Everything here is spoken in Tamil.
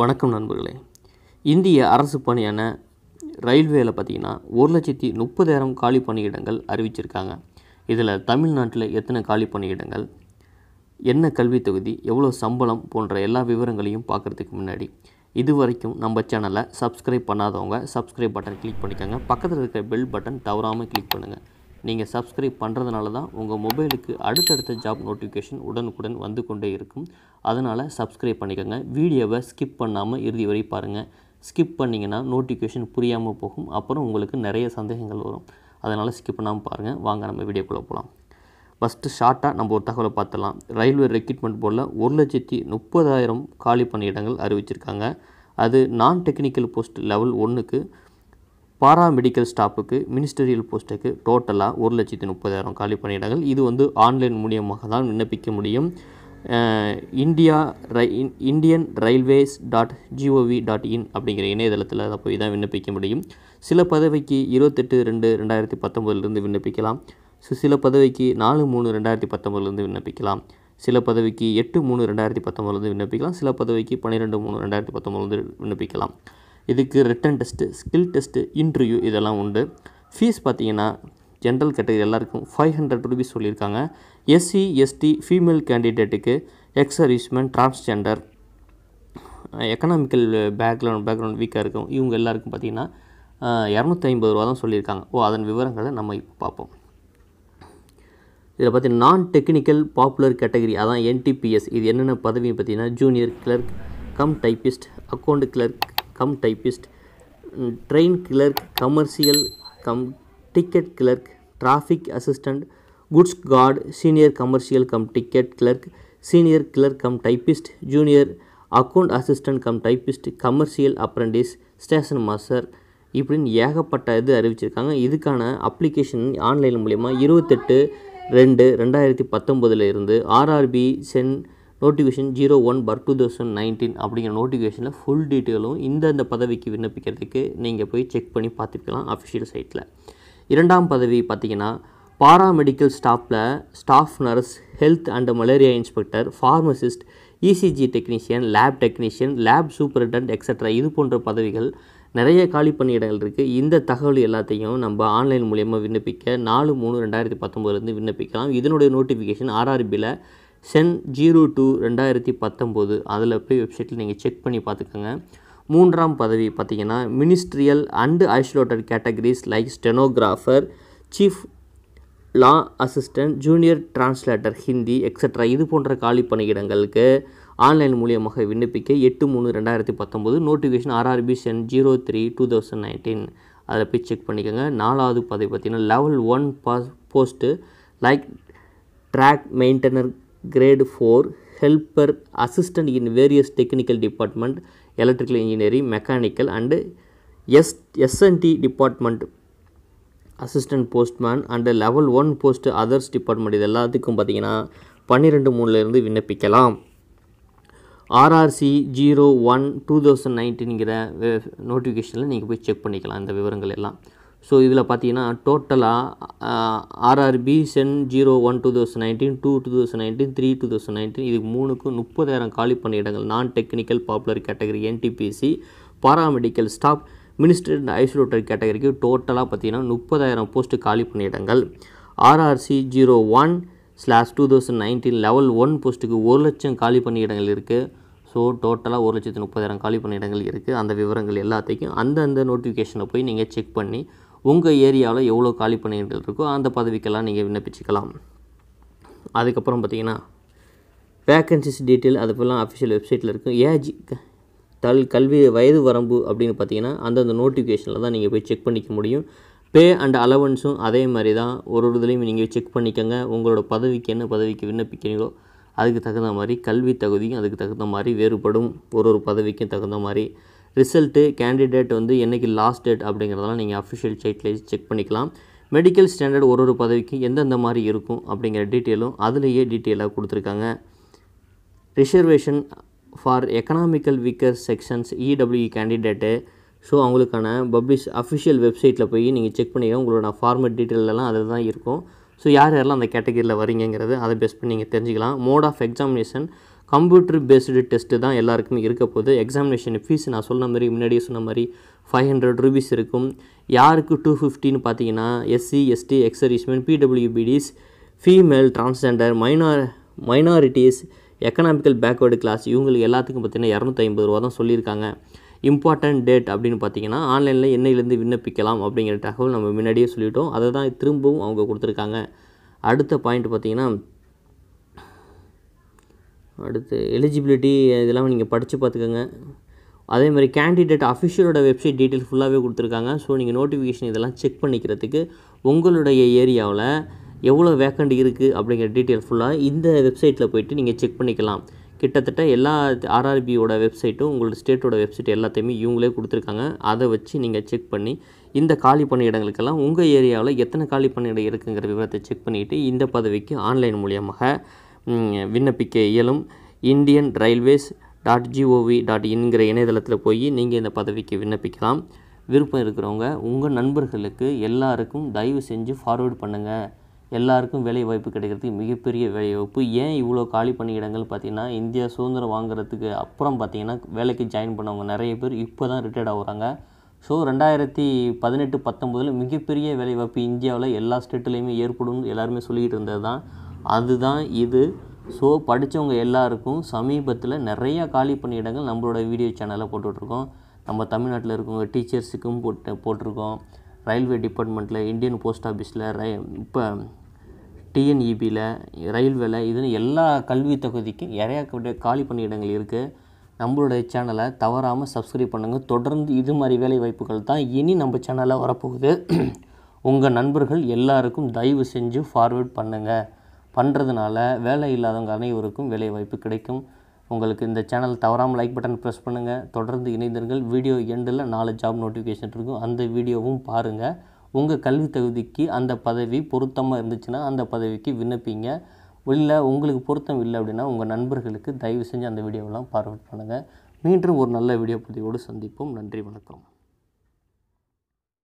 வணக்கம் நண்பர்களே. இந்திய அரசு பணியான ரயில்வேல பார்த்தீங்கன்னா ஒரு லட்சத்தி முப்பதாயிரம் காலி பணியிடங்கள் அறிவிச்சிருக்காங்க. இதில் தமிழ்நாட்டில் எத்தனை காலி பணியிடங்கள்? என்ன கல்வித் தொகுதி? எவ்வளோ சம்பளம்? போன்ற எல்லா விவரங்களையும் பார்க்குறதுக்கு முன்னாடி இது வரைக்கும் நம்ம சேனலை சப்ஸ்கிரைப் பண்ணாதவங்க சப்ஸ்கிரைப் பட்டன் கிளிக் பண்ணிக்கோங்க. பக்கத்தில் இருக்கிற பெல் பட்டன் தவறாமல் கிளிக் பண்ணுங்கள் நீங்கள் சப்ஸ்கிரைப் பண்ணுறதுனால தான் உங்கள் மொபைலுக்கு அடுத்தடுத்த ஜாப் நோட்டிஃபிகேஷன் உடனுக்குடன் வந்து கொண்டே இருக்கும். அதனால் சப்ஸ்கிரைப் பண்ணிக்கோங்க. வீடியோவை ஸ்கிப் பண்ணாமல் இறுதி வரை பாருங்கள் ஸ்கிப் பண்ணிங்கன்னா நோட்டிஃபிகேஷன் புரியாமல் போகும். அப்புறம் உங்களுக்கு நிறைய சந்தேகங்கள் வரும். அதனால் ஸ்கிப் பண்ணாமல் பாருங்கள் வாங்க நம்ம வீடியோக்குள்ளே போகலாம் ஃபஸ்ட்டு ஷார்ட்டாக நம்ம ஒரு தகவலை பார்த்துலாம் ரயில்வே ரெக்ரூட்மெண்ட் போர்டில் ஒரு லட்சத்தி முப்பதாயிரம் காலி பணியிடங்கள் அறிவிச்சிருக்காங்க. அது நான் டெக்னிக்கல் போஸ்ட் லெவல் ஒன்றுக்கு பாரா மெடிக்கல் ஸ்டாஃபுக்கு மினிஸ்டரியல் போஸ்ட்டுக்கு டோட்டலாக ஒரு லட்சத்தி முப்பதாயிரம் காலி பணியிடங்கள். இது வந்து ஆன்லைன் மூலியமாக தான் விண்ணப்பிக்க முடியும். இந்தியா ரை in- Indian railways dot G O V dot in அப்படிங்கிற இணையதளத்தில் அதை போய் தான் விண்ணப்பிக்க முடியும். சில பதவிக்கு இருபத்தெட்டு ரெண்டு ரெண்டாயிரத்தி பத்தொம்போதுலேருந்து விண்ணப்பிக்கலாம். ஸோ சில பதவிக்கு நாலு மூணு ரெண்டாயிரத்தி பத்தொம்போதுலேருந்து விண்ணப்பிக்கலாம். சில பதவிக்கு எட்டு மூணு ரெண்டாயிரத்தி பத்தொம்போதுலேருந்து விண்ணப்பிக்கலாம். சில பதவிக்கு பன்னிரெண்டு மூணு ரெண்டாயிரத்தி பத்தொம்போதுலேருந்து விண்ணப்பிக்கலாம். இதுக்கு written test skill test interview இதெல்லாம் உண்டு. ஃபீஸ் பார்த்தீங்கன்னா ஜென்ரல் கேட்டகரி எல்லாருக்கும் ஃபைவ் ஹண்ட்ரட் ருபீஸ் சொல்லியிருக்காங்க. SC ST female கேண்டிடேட்டுக்கு ex transgender economical background background வீக்காக இருக்கும் இவங்க எல்லாருக்கும் பார்த்தீங்கன்னா இரநூத்தி ஐம்பது ரூபா தான் சொல்லியிருக்காங்க. ஓ அதன் விவரங்களை நம்ம இப்போ பார்ப்போம். இதில் பார்த்தீங்கன்னா நான் டெக்னிக்கல் பாப்புலர் கேட்டகரி அதான் என்டிபிஎஸ் இது என்னென்ன பதவி பார்த்தீங்கன்னா junior clerk cum typist account clerk cum typist. Train clerk commercial cum ticket clerk traffic assistant goods guard senior commercial cum ticket clerk senior clerk cum typist junior account assistant cum typist commercial apprentice station master இப்படின்னு ஏகப்பட்ட இது அறிவிச்சிருக்காங்க. இதுக்கான அப்ளிகேஷன் ஆன்லைன் மூலயமா இருபத்தெட்டு ரெண்டு ரெண்டாயிரத்தி பத்தொம்போதில் இருந்து RRB CEN notification zero one per two thousand nineteen அப்படிங்கிற நோட்டிஃபிகேஷனில் ஃபுல் டீட்டெயிலும் இந்தந்த பதவிக்கு விண்ணப்பிக்கிறதுக்கு நீங்கள் போய் செக் பண்ணி பார்த்துக்கலாம் அஃபிஷியல் சைட்டில் இரண்டாம் பதவி பார்த்தீங்கன்னா paramedical ஸ்டாஃபில் staff nurse health and malaria inspector pharmacist ECG technician lab technician lab superintendent extra இது போன்ற பதவிகள் நிறைய காலி பணியிடங்கள் இருக்குது இந்த தகவல் எல்லாத்தையும் நம்ம ஆன்லைன் மூலியமாக விண்ணப்பிக்க நாலு மூணு ரெண்டாயிரத்தி பத்தொம்போதுலேருந்து விண்ணப்பிக்கலாம். இதனுடைய நோட்டிஃபிகேஷன் ஆர்ஆர்பியில் சென் ஜீரோ டூ ரெண்டாயிரத்தி பத்தொம்போது அதில் போய் வெப்சைட்டில் நீங்கள் செக் பண்ணி பார்த்துக்கோங்க. மூன்றாம் பதவி பார்த்தீங்கன்னா ministerial and isolated categories like stenographer chief law assistant junior translator Hindi extra இது போன்ற காலி பணியிடங்களுக்கு ஆன்லைன் மூலியமாக விண்ணப்பிக்க எட்டு மூணு ரெண்டாயிரத்தி பத்தொம்போது notification RRB CEN zero three two thousand nineteen அதில் போய் செக் பண்ணிக்கோங்க. நாலாவது பதவி பார்த்தீங்கன்னா level one pass post like track maintainer grade four helper assistant in various technical department electrical engineering mechanical and S S N T department assistant postman and level one post others department இது எல்லாத்துக்கும் பார்த்தீங்கன்னா பன்னிரெண்டு மூணுலேருந்து விண்ணப்பிக்கலாம். RRC zero one two thousand நைன்டீன்கிற நோட்டிஃபிகேஷனில் நீங்கள் போய் செக் பண்ணிக்கலாம். இந்த விவரங்கள் எல்லாம். ஸோ இதில் பார்த்தீங்கன்னா டோட்டலாக RRB CEN zero one two thousand nineteen two two thousand nineteen three two thousand nineteen இதுக்கு மூணுக்கும் முப்பதாயிரம் காலி பண்ண இடங்கள். Non technical popular category NTPC paramedical staff minister and isolator கேட்டகரிக்கு டோட்டலாக பார்த்தீங்கன்னா முப்பதாயிரம் போஸ்ட்டு காலி பண்ண இடங்கள். RRC zero one slash two thousand nineteen level one போஸ்ட்டுக்கு ஒரு லட்சம் காலி பணியிடங்கள் இருக்குது ஸோ டோட்டலாக ஒரு லட்சத்து முப்பதாயிரம் காலி பணியிடங்கள் இருக்குது அந்த விவரங்கள் எல்லாத்தையும் அந்தந்த நோட்டிஃபிகேஷனை போய் நீங்கள் செக் பண்ணி உங்கள் ஏரியாவில் எவ்வளோ காலி பணியிடங்கள் இருக்கோ அந்த பதவிக்கெல்லாம் நீங்கள் விண்ணப்பிச்சுக்கலாம். அதுக்கப்புறம் பார்த்தீங்கன்னா வேக்கன்சிஸ் டீட்டெயில் அது போலாம் அஃபிஷியல் வெப்சைட்டில் இருக்கும். ஏஜ் தல் கல்வி வயது வரம்பு அப்படின்னு பார்த்தீங்கன்னா அந்தந்த நோட்டிஃபிகேஷனில் தான் நீங்கள் போய் செக் பண்ணிக்க முடியும். பே அண்ட் அலவன்ஸும் அதே மாதிரி தான். ஒரு ஒரு இதுலேயும் நீங்கள் செக் பண்ணிக்கோங்க. உங்களோட பதவிக்கு என்ன பதவிக்கு விண்ணப்பிக்கிறீங்களோ அதுக்கு தகுந்த மாதிரி கல்வி தகுதியும் அதுக்கு தகுந்த மாதிரி வேறுபடும். ஒரு ஒரு பதவிக்கும் தகுந்த மாதிரி ரிசல்ட்டு கேண்டிடேட் வந்து என்னைக்கு லாஸ்ட் டேட் அப்படிங்கிறதெல்லாம் நீங்கள் அஃபிஷியல் சைட்லேயே செக் பண்ணிக்கலாம். மெடிக்கல் ஸ்டாண்டர்ட் ஒரு ஒரு பதவிக்கு எந்தெந்த மாதிரி இருக்கும் அப்படிங்கிற டீட்டெயிலும் அதுலேயே டீட்டெயிலாக கொடுத்துருக்காங்க. Reservation for economical weaker sections EW candidate so அவங்களுக்கான பப்ளிஷ் அஃபிஷியல் வெப்சைட்டில் போய் நீங்கள் செக் பண்ணிக்க உங்களோட ஃபார்மட் டீட்டெயிலெல்லாம் அதில் தான் இருக்கும். ஸோ யார் யாரெல்லாம் அந்த கேட்டகரியில் வரீங்கிறது அதை பெஸ்ட் பண்ணி நீங்கள் தெரிஞ்சுக்கலாம். Mode of examination computer based test தான் எல்லாருக்குமே இருக்க போது எக்ஸாமினேஷன் ஃபீஸ் நான் சொன்ன மாதிரி முன்னாடியே சொன்ன மாதிரி ஃபைவ் ஹண்ட்ரட் ருபீஸ் இருக்கும். யாருக்கு டூ ஃபிஃப்டின்னு பார்த்தீங்கன்னா எஸ்சி எஸ்டி எக்ஸரிஸ்மெண்ட் பிடபிள்யூபிடிஸ் female transgender minor minorities economical backward class இவங்களுக்கு எல்லாத்துக்கும் பார்த்திங்கன்னா இரநூத்தி ஐம்பது ரூபா தான் சொல்லியிருக்காங்க. இம்பார்ட்டன்ட் டேட் அப்படின்னு பார்த்தீங்கன்னா ஆன்லைனில் என்னையிலேருந்து விண்ணப்பிக்கலாம் அப்படிங்கிற தகவல் நம்ம முன்னாடியே சொல்லிட்டோம். அதை தான் திரும்பவும் அவங்க கொடுத்துருக்காங்க. அடுத்த பாயிண்ட் பார்த்தீங்கன்னா அடுத்து எலிஜிபிலிட்டி இதெல்லாம் நீங்கள் படித்து பார்த்துக்கோங்க. அதே மாதிரி கேண்டிடேட் அஃபிஷியலோட வெப்சைட் டீட்டெயில் ஃபுல்லாகவே கொடுத்துருக்காங்க. ஸோ நீங்கள் நோட்டிஃபிகேஷன் இதெல்லாம் செக் பண்ணிக்கிறதுக்கு உங்களுடைய ஏரியாவில் எவ்வளோ வேக்கண்ட் இருக்குது அப்படிங்கிற டீட்டெயில் ஃபுல்லாக இந்த வெப்சைட்டில் போயிட்டு நீங்கள் செக் பண்ணிக்கலாம். கிட்டத்தட்ட எல்லா ஆர்ஆர்பியோட வெப்சைட்டும் உங்களோட ஸ்டேட்டோட வெப்சைட் எல்லாத்தையுமே இவங்களே கொடுத்துருக்காங்க. அதை வச்சு நீங்கள் செக் பண்ணி இந்த காலி பண்ண இடங்களுக்கெல்லாம் உங்கள் ஏரியாவில் எத்தனை காலி பணியிடம் இருக்குங்கிற விவரத்தை செக் பண்ணிவிட்டு இந்த பதவிக்கு ஆன்லைன் மூலியமாக விண்ணப்பிக்க இயலும். Indian railways dot G O V dot இன்கிற இணையதளத்தில் போய் நீங்கள் இந்த பதவிக்கு விண்ணப்பிக்கலாம். விருப்பம் இருக்கிறவங்க உங்கள் நண்பர்களுக்கு எல்லாருக்கும் தயவு செஞ்சு ஃபார்வேர்ட் பண்ணுங்கள் எல்லாருக்கும் வேலை வாய்ப்பு கிடைக்கிறதுக்கு மிகப்பெரிய வேலை வாய்ப்பு. ஏன் இவ்வளோ காலி பணியிடங்கள் பார்த்தீங்கன்னா இந்தியா சுதந்திரம் வாங்குறதுக்கு அப்புறம் பார்த்திங்கன்னா வேலைக்கு ஜாயின் பண்ணவங்க நிறைய பேர் இப்போ தான் ரிட்டையர்ட் ஆகுறாங்க. ஸோ ரெண்டாயிரத்தி பதினெட்டு பத்தொம்போதில் மிகப்பெரிய வேலைவாய்ப்பு இந்தியாவில் எல்லா ஸ்டேட்லேயுமே ஏற்படும்னு எல்லாருமே சொல்லிக்கிட்டு இருந்தது தான் அதுதான் இது. ஸோ படித்தவங்க எல்லாருக்கும் சமீபத்தில் நிறையா காலி பணியிடங்கள் நம்மளோட வீடியோ சேனலில் போட்டுட்ருக்கோம். நம்ம தமிழ்நாட்டில் இருக்கவங்க டீச்சர்ஸுக்கும் போட்டு போட்டிருக்கோம். ரயில்வே டிபார்ட்மெண்ட்டில் இந்தியன் போஸ்ட் ஆஃபீஸில் ரை இப்போ டிஎன்இபியில் ரயில்வேல இதுன்னு எல்லா கல்வி தொகுதிக்கும் நிறையா காலி காலி பணியிடங்கள் இருக்குது நம்மளுடைய சேனலை தவறாமல் சப்ஸ்கிரைப் பண்ணுங்கள் தொடர்ந்து இது மாதிரி வேலை வாய்ப்புகள் தான் இனி நம்ம சேனலில் வரப்போகுது. உங்கள் நண்பர்கள் எல்லாருக்கும் தயவு செஞ்சு ஃபார்வேர்ட் பண்ணுங்கள் பண்ணுறதுனால வேலை இல்லாதவங்க அனைவருக்கும் வேலை வாய்ப்பு கிடைக்கும். உங்களுக்கு இந்த சேனல் தவறாமல் லைக் பட்டன் ப்ரெஸ் பண்ணுங்கள் தொடர்ந்து இணைந்திருங்கள். வீடியோ எண்டில் நாலு ஜாப் நோட்டிஃபிகேஷன் இருக்கும். அந்த வீடியோவும் பாருங்கள் உங்கள் கல்வி தகுதிக்கு அந்த பதவி பொருத்தமாக இருந்துச்சுன்னா அந்த பதவிக்கு விண்ணப்பிங்க. இல்லை உங்களுக்கு பொருத்தம் இல்லை அப்படின்னா உங்கள் நண்பர்களுக்கு தயவு செஞ்சு அந்த வீடியோவெல்லாம் பார்வர்ட் பண்ணுங்கள் மீண்டும் ஒரு நல்ல வீடியோ பதிவோடு சந்திப்போம். நன்றி வணக்கம்.